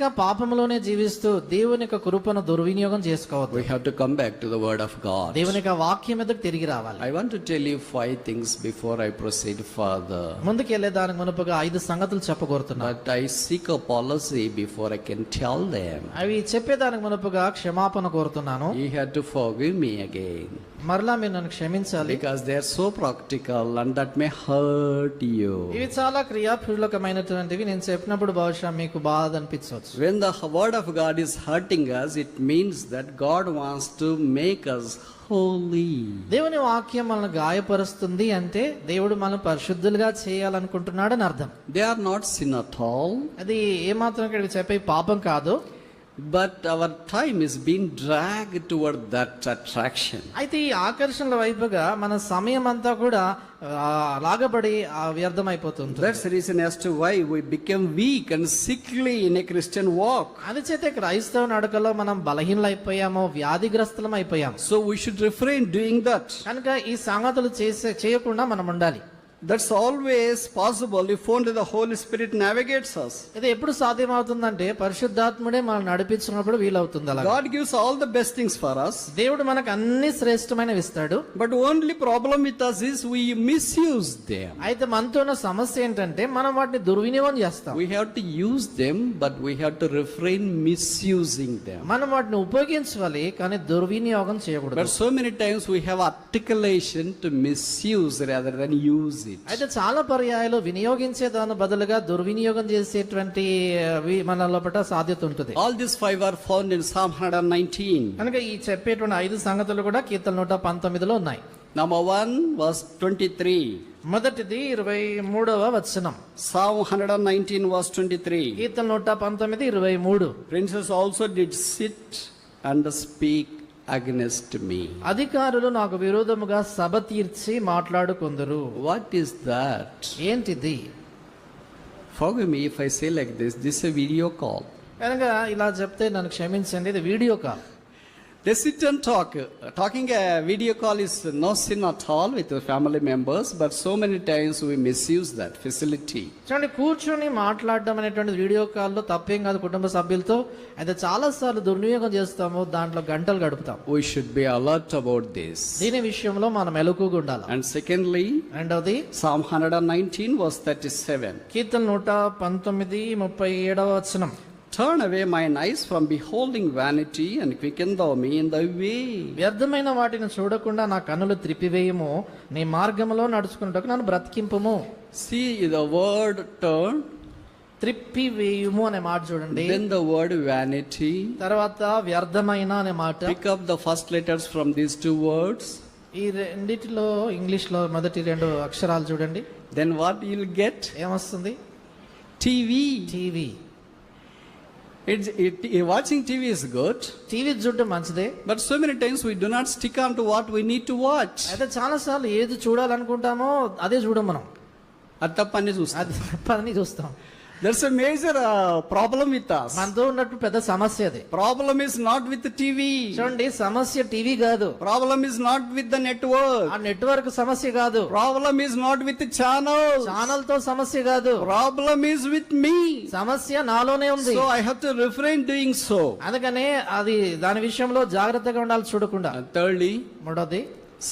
కనుక పాపములోనే జీవిస్తూ దేవుని యొక్క కృపను దుర్వినియోగం చేసుకోవద్దు. We have to come word of God దేవుని వాక్యం మీదకి తిరిగి రావాలి. I want to tell you five things before I proceed further ముందుకు వెళ్ళే దానికి మునుపుగా ఐదు సంగతులు చెప్పగోరుతున్నా. But policy before I can tell them అవి చెప్పే దానికి మునుపుగా క్షమాపణ కోరుతున్నాను. You have to forgive me again మరలా మీరు నన్ను క్షమించాలి. Because they are so practical and that may hurt you ఇవి చాలా క్రియాఫీలకమైనటువంటివి నేను చెప్పినప్పుడు బహుశా మీకు బాధ అనిపించవచ్చు. When the word of God is hurting us, it means that God wants to make us holy. దేవుని వాక్యం మనల్ని గాయపరుస్తుంది అంటే దేవుడు మనం పరిశుద్ధులుగా చేయాలనుకుంటున్నాడని అర్థం They are not sin at all, అది ఏమాత్రం ఇక్కడ చెప్పే పాపం కాదు but our time is been drag toward that attraction అయితే ఈ ఆకర్షణల వైపుగా మన సమయం అంతా కూడా లాగబడి వ్యర్థం అయిపోతుంది that's reason as to why we become weak and sickly in a Christian walk అది చేత క్రైస్తవ నడకలో మనం బలహీనలు అయిపోయామో వ్యాధిగ్రస్తులం అయిపోయాము so we should refrain doing that కనుక ఈ సంగతులు చేసే చేయకుండా మనం ఉండాలి. That's always possible if phone the holy spirit navigates us ఇది ఎప్పుడు సాధ్యమవుతుందంటే పరిశుద్ధాత్ముడే మనల్ని నడిపించుకున్నప్పుడు వీలవుతుంది అలా God gives all the best things for us దేవుడు మనకు అన్ని శ్రేష్టమైన ఇస్తాడు. But only problem with us is we misuse them అయితే మనతో ఉన్న సమస్య ఏంటంటే మనం వాటిని దుర్వినియోగం చేస్తాం. We have to use them but we have to refrain misusing them మనం వాటిని ఉపయోగించాలి కానీ దుర్వినియోగం చేయకూడదు. But so many times we have articulation to misuse rather than use it. అయితే చాలా పర్యాయాలు వినియోగించే దాని బదులుగా దుర్వినియోగం చేసేటువంటి అవి మన లోపల సాధ్యత ఉంటుంది All these five are found in Psalm 119. కనుక ఈ చెప్పేటువంటి ఐదు సంగతులు కూడా కీర్తన నూట పంతొమ్మిదిలో ఉన్నాయి Number one was 23. మొదటిది ఇరవై మూడవ వచనం Psalm 119 was 23. కీర్తన నూట పంతొమ్మిది ఇరవై మూడు Princes also did sit and speak against me. అధికారులు నాకు విరోధముగా సభ తీర్చి మాట్లాడుకుందరు What is that? ఏంటిది Forgive me if I say like this. This is a video call. కనుక ఇలా చెప్తే నన్ను క్షమించండి ఇది video call They sit and talk. Talking a video call is no sin at all with the family members, but so many times we misuse that facility. చూడండి కూర్చొని మాట్లాడడం అనేటువంటి వీడియో కాల్లో తప్పేం కాదు కుటుంబ సభ్యులతో అయితే చాలా సార్లు దుర్వినియోగం చేస్తాము దాంట్లో గంటలు గడుపుతాం We should be alert about this. దీని విషయంలో మనం మెలకుగా ఉండాలి And secondly, రెండవది Psalm 119 was 37. కీర్తన నూట పంతొమ్మిది ముప్పై ఏడవ వచనం Turn away mine eyes from beholding vanity and quicken thou me in thy way. వ్యర్థమైన వాటిని చూడకుండా నా కన్నులు త్రిప్పివేయము నీ మార్గంలో నడుచుకున్నట్టు నన్ను బ్రతికింపుము See the word turn, త్రిప్పివేయుము అనే మాట చూడండి then the word vanity. తర్వాత వ్యర్థమైన అనే మాట Pick up the first letters from these two words. ఈ రెండిటిలో ఇంగ్లీష్లో మొదటి రెండు అక్షరాలు చూడండి Then what you'll get? ఏమొస్తుంది TV. TV It's, it, watching TV is good, TV చూడడం మంచిదే but so many times we do not stick on to what we need to watch. అయితే చాలా సార్లు ఏది చూడాలనుకుంటామో అదే చూడం మనం అది తప్పని చూస్తాం. అది పని చూస్తాం that's major problem with us మనతో ఉన్నట్టు పెద్ద సమస్య అది. Problem is not with TV చూడండి సమస్య టీవీ కాదు. Problem is not with the network ఆ నెట్వర్క్ సమస్య కాదు. Problem is not with channel ఛానల్తో సమస్య కాదు. ప్రాబ్లమ్ ఇస్ విత్ మీ సమస్య నాలోనే ఉంది. So I have to refrain doing so అందుకనే అది దాని విషయంలో జాగ్రత్తగా ఉండాలి చూడకుండా. థర్డ్లీ మూడోది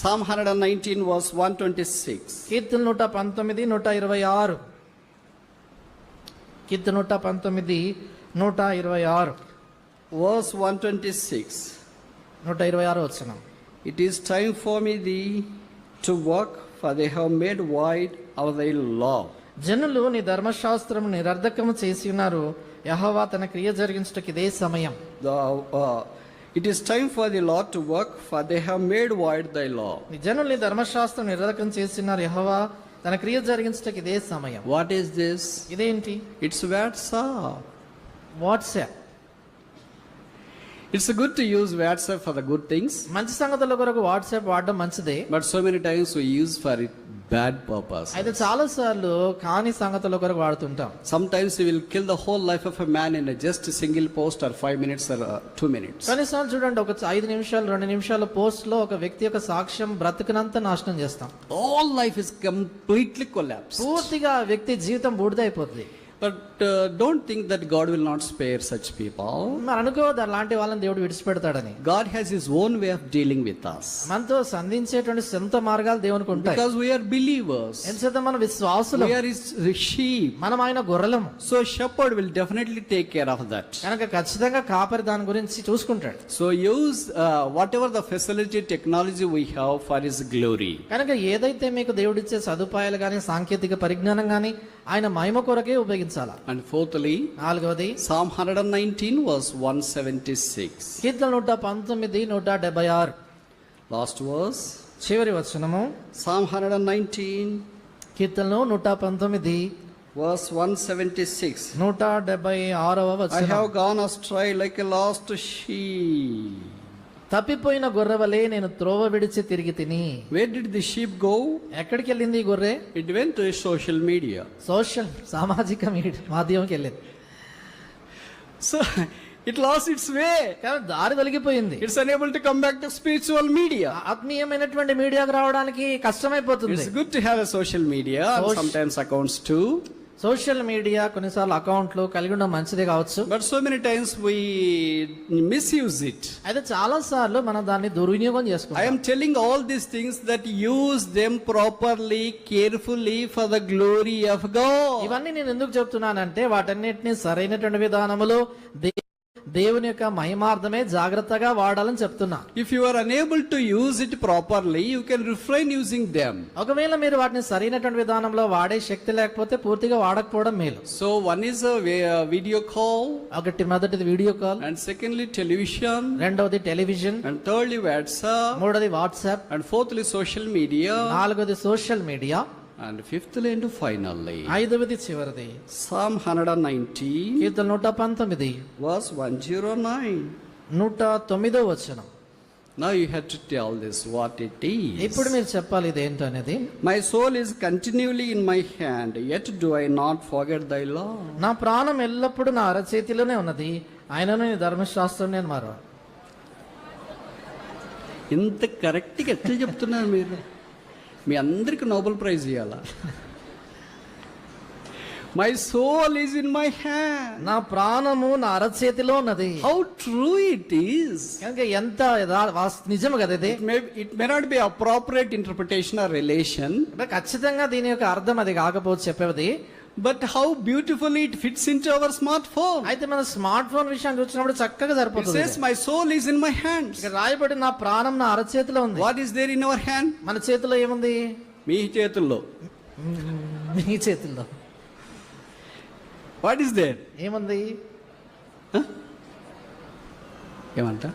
psalm hundred and nineteen was one twenty six కీర్తన నూట పంతొమ్మిది నూట ఇరవై ఆరు. కీర్తి నూట పంతొమ్మిది నూట ఇరవై ఆరు. వర్స్ వన్ ట్వంటీ సిక్స్ నూట ఇరవై ఆరు వచ్చిన it is time for me thee to work for they have made void our thy law జనులు నీ ధర్మశాస్త్రం నిరర్ధకం చేసి ఉన్నారు. యహోవా తన క్రియ జరిగించటకు ఇదే సమయం. It is time for thee law to work for they have made void thy law నీ జనులు నీ ధర్మశాస్త్రం నిరర్ధకం చేసి ఉన్నారు. యహోవా తన క్రియ జరిగించటకు ఇదే సమయం What is this? ఇదేంటి It's WhatsApp. WhatsApp it's good to use WhatsApp for the good things మంచి సంగతుల కొరకు వాట్సాప్ వాడడం మంచిదే. But so many times we use for it bad purpose అయితే చాలా సార్లు కాని సంగతుల కొరకు వాడుతుంటాం. Sometimes we will kill the whole life of a man in just single post or 5 minutes or 2 minutes కనీసం చూడండి ఒక 5 నిమిషాలు 2 నిమిషాల పోస్ట్లో ఒక వ్యక్తి యొక్క సాక్ష్యం బ్రతకనంత నాశనం చేస్తాం. All life is completely collapse పూర్తిగా వ్యక్తి జీవితం బూడిదైపోతుంది but don't think that God will not spare such people మరి అనుకోవద్దు అలాంటి వాళ్ళని దేవుడు విడిచిపెడతాడని. God has his own way of dealing with us మనతో సంధించేటువంటి సొంత మార్గాలు దేవుని కొంటాయి బికాజ్ వి ఆర్ బిలీవర్స్ ఎంత మన విశ్వాసులు? వి ఆర్ హిస్ రిషి మనం ఆయన గొర్రెలం. So shepherd will definitely take care of that కనుక ఖచ్చితంగా కాపరి దాని గురించి చూసుకుంటాడు. So use whatever the facility technology we have for his glory కనుక ఏదైతే మీకు దేవుడిచ్చే సదుపాయాలు కానీ సాంకేతిక పరిజ్ఞానం కానీ ఆయన మహిమ కొరకే ఉపయోగించాలా And fourthly, నాలుగవది Psalm 119 verse 176. కీర్తన నూట పంతొమ్మిది నూట డెబ్బై ఆరు Last verse. చివరి వచనము Psalm 119 కీర్తనలు నూట పంతొమ్మిది verse 176. నూట డెబ్బై ఆరవ I వచనం have gone astray like a తప్పిపోయిన గొర్రెవలే నేను త్రోవ విడిచి తిరిగి తిని Where did the sheep go? ఎక్కడికి వెళ్ళింది ఈ గొర్రె It went to social media. Social సామాజిక మీడియా మాధ్యమంకి వెళ్ళింది So it lost its way. కానీ దారి తొలగిపోయింది It's unable to come back to spiritual media. ఆత్మీయమైనటువంటి మీడియాకు రావడానికి కష్టమైపోతుంది It's good to have a social media and Soc- sometimes accounts too. Social media కొన్నిసార్లు అకౌంట్లు కలిగి ఉండడం మంచిది కావచ్చు. But so many times we misuse it అయితే చాలా సార్లు మనం దాన్ని దుర్వినియోగం చేసుకోవాలి I'm telling all these things that use them properly carefully for the glory of God ఇవన్నీ నేను ఎందుకు చెప్తున్నానంటే వాటన్నిటిని సరైనటువంటి విధానములో దే దేవుని యొక్క మహిమార్థమే జాగ్రత్తగా వాడాలని చెప్తున్నా. If you are unable to use it properly you can refrain using them ఒకవేళ మీరు వాటిని సరైనటువంటి విధానంలో వాడే శక్తి లేకపోతే పూర్తిగా వాడకపోవడం మేలు. So one is video call ఒకటి మొదటిది video call. And secondly television రెండవది టెలివిజన్. అండ్ థర్డ్లీ వాట్సాప్ మూడవది WhatsApp. And fourthly social media నాలుగోది social media. And fifth and final ఐదవది చివరిది. సామ్ హండ్రెడ్ అండ్ నైన్టీ కీర్తన నూట పంతొమ్మిది. వాస్ వన్ జీరో నైన్ నూట తొమ్మిదో వచ్చిన నా you had to tell this what it is ఇప్పుడు మీరు చెప్పాలి ఇది ఏంటి అనేది. My soul is continually in my hand yet do I not forget thy law నా ప్రాణం ఎల్లప్పుడు నా అరచేతిలోనే ఉన్నది. ఆయనను నీ ధర్మశాస్త్రం నేను మారా ఇంత కరెక్ట్గా ఎట్లా చెప్తున్నారు మీరు? మీ అందరికి నోబెల్ ప్రైజ్ ఇవ్వాలా my soul is in my hand నా ప్రాణము నా అరచేతిలో ఉన్నది. హౌ ట్రూ ఇట్ ఈస్ కనుక ఎంత నిజం కదా ఇది? It may it may not be appropriate interpretation or relation ఖచ్చితంగా దీని యొక్క అర్థం అది కాకపోతే చెప్పేది but how beautifully it fits into our smart phone అయితే మన స్మార్ట్ ఫోన్ విషయాన్ని చూసినప్పుడు చక్కగా సరిపోతుంది. Says my soul is in my hands ఇక్కడ రాయబడి నా ప్రాణం నా అరచేతిలో ఉంది. What is there in our hand మన చేతిలో ఏముంది? మీ చేతుల్లో. మీ చేతుల్లో. వాట్ ఈస్ దేర్ ఏముంది? ఏమంట?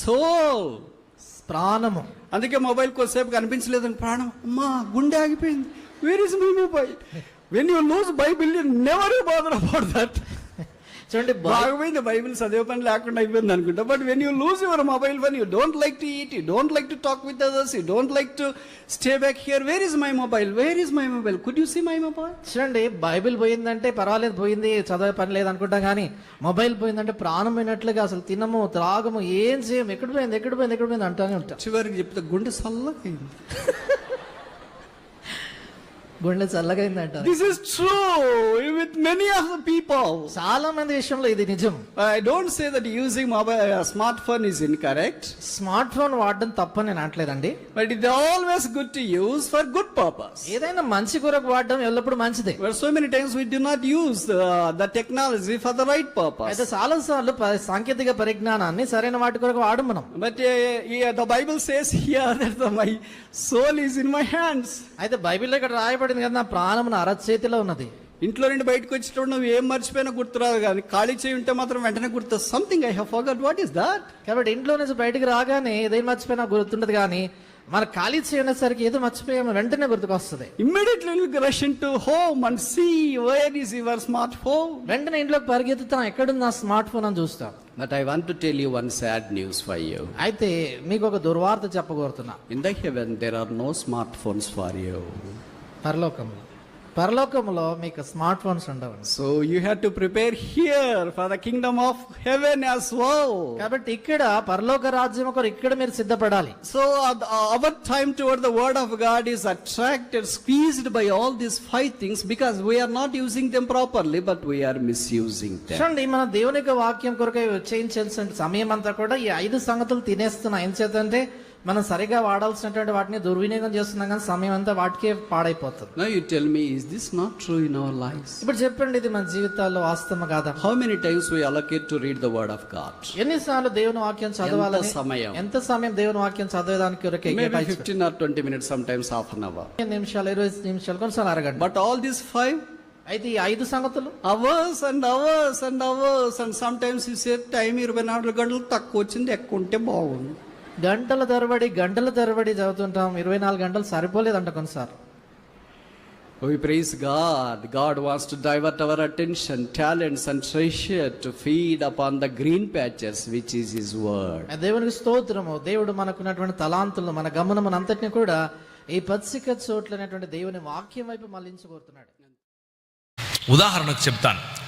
సోల్ ప్రాణము. అందుకే మొబైల్ కొద్దిసేపు కనిపించలేదని ప్రాణం. అమ్మా గుండె ఆగిపోయింది. Where is my mobile when you lose Bible you never bother about that చూడండి బాగుపోయింది బైబిల్ చదివే పని లేకుండా అయిపోయింది అనుకుంటా. But when you lose your mobile phone you don't like to eat you don't like to talk with others you don't like to stay back here where is my mobile where is my mobile could you see my mobile చూడండి Bible పోయిందంటే పర్వాలేదు పోయింది చదివే పని లేదు అనుకుంటాం కానీ mobile పోయిందంటే ప్రాణం పోయినట్లుగా అసలు తినము త్రాగము ఏం చేయం ఎక్కడ పోయింది ఎక్కడ పోయింది ఎక్కడ పోయింది అంటానే ఉంటాం. చివరికి చెప్తే గుండె చల్లగైంది గుండె చల్లగైందంట this is true with many of the people చాలా మంది విషయంలో ఇది నిజం. I don't say that using mobile smart phone is incorrect smart phone వాడడం తప్ప నేను అనట్లేదండి. But it always good to use for good purpose ఏదైనా మంచి కొరకు వాడడం ఎల్లప్పుడు మంచిది. So many times we do not use the technology for the right purpose అయితే చాలా సార్లు సాంకేతిక పరిజ్ఞానాన్ని సరైన వాటి కొరకు వాడు మనం. But the Bible says here that my soul is in my hands అయితే బైబిల్ ఇక్కడ రాయబడి రాయబడింది కదా నా ప్రాణం నా అరచేతిలో ఉన్నది. ఇంట్లో నుండి బయటకు వచ్చేటప్పుడు నువ్వు ఏం మర్చిపోయినా గుర్తురాదు కానీ ఖాళీ చేయి ఉంటే మాత్రం వెంటనే గుర్తు. Something I forgot what is that కాబట్టి ఇంట్లో నుంచి బయటికి రాగానే ఏదేం మర్చిపోయినా గుర్తుండదు కానీ మన ఖాళీ చేయనేసరికి ఏదో మర్చిపోయాము వెంటనే గుర్తుకొస్తుంది. Immediately rush into home and see where is your smart phone వెంటనే ఇంట్లోకి పరిగెత్తుతాం ఎక్కడుంది నా స్మార్ట్ ఫోన్ అని చూస్తాం. But I want to tell you one sad news for you. అయితే మీకు ఒక దుర్వార్త చెప్పగోరుతున్నా. In the heaven, there are no smartphones for you. పరలోకంలో పరలోకంలో మీకు స్మార్ట్ ఫోన్స్ ఉండవండి. So you have to prepare here for the kingdom of heaven as well కాబట్టి ఇక్కడ పరలోక రాజ్యం కొరకు ఇక్కడ మీరు సిద్ధపడాలి. So our time toward the word of God is attracted squeezed by all these five things because we are not using them properly but we are misusing చూడండి మన దేవునికి వాక్యం కొరకు చేయించాల్సిన సమయం అంతా కూడా ఈ ఐదు సంగతులు తినేస్తున్నాయి ఏం అంటే మనం సరిగా వాడాల్సినటువంటి వాటిని దుర్వినియోగం చేస్తున్నాం కానీ సమయం అంతా వాటికే పాడైపోతుంది Now you tell me, is this not true in our lives? ఇప్పుడు చెప్పండి ఇది మన జీవితాల్లో వాస్తవం కాదా How many times we allocate to read the word of God? ఎన్నిసార్లు దేవుని వాక్యం చదవాలని ఎంత సమయం? ఎంత సమయం దేవుని వాక్యం చదవడానికి కేటాయించు? 15 or 20 minutes, sometimes half an hour. పదిహేను నిమిషాలు ఇరవై నిమిషాలు కొన్నిసార్లు అరగంట But all these five అయితే ఈ ఐదు సంగతులు hours and hours and hours and sometimes you say time ఇరవై నాలుగు గంటలు తక్కువ వచ్చింది ఎక్కువ ఉంటే బాగుంది గంటల తరబడి గంటల తరబడి చదువుతుంటాం. ఇరవై నాలుగు గంటలు సరిపోలేదంట కొన్నిసార్లు. We praise God. God wants to divert our attention, talents, and treasure to feed upon the green patches, which is His Word. ఆ దేవునికి స్తోత్రము. దేవుడు మనకున్నటువంటి తలాంతులు మన గమనమును అంతటిని కూడా ఈ పత్రిక చోట్లనేటువంటి దేవుని వాక్యం వైపు మళ్ళించగోరుతున్నాడు. ఉదాహరణకు చెప్తాను.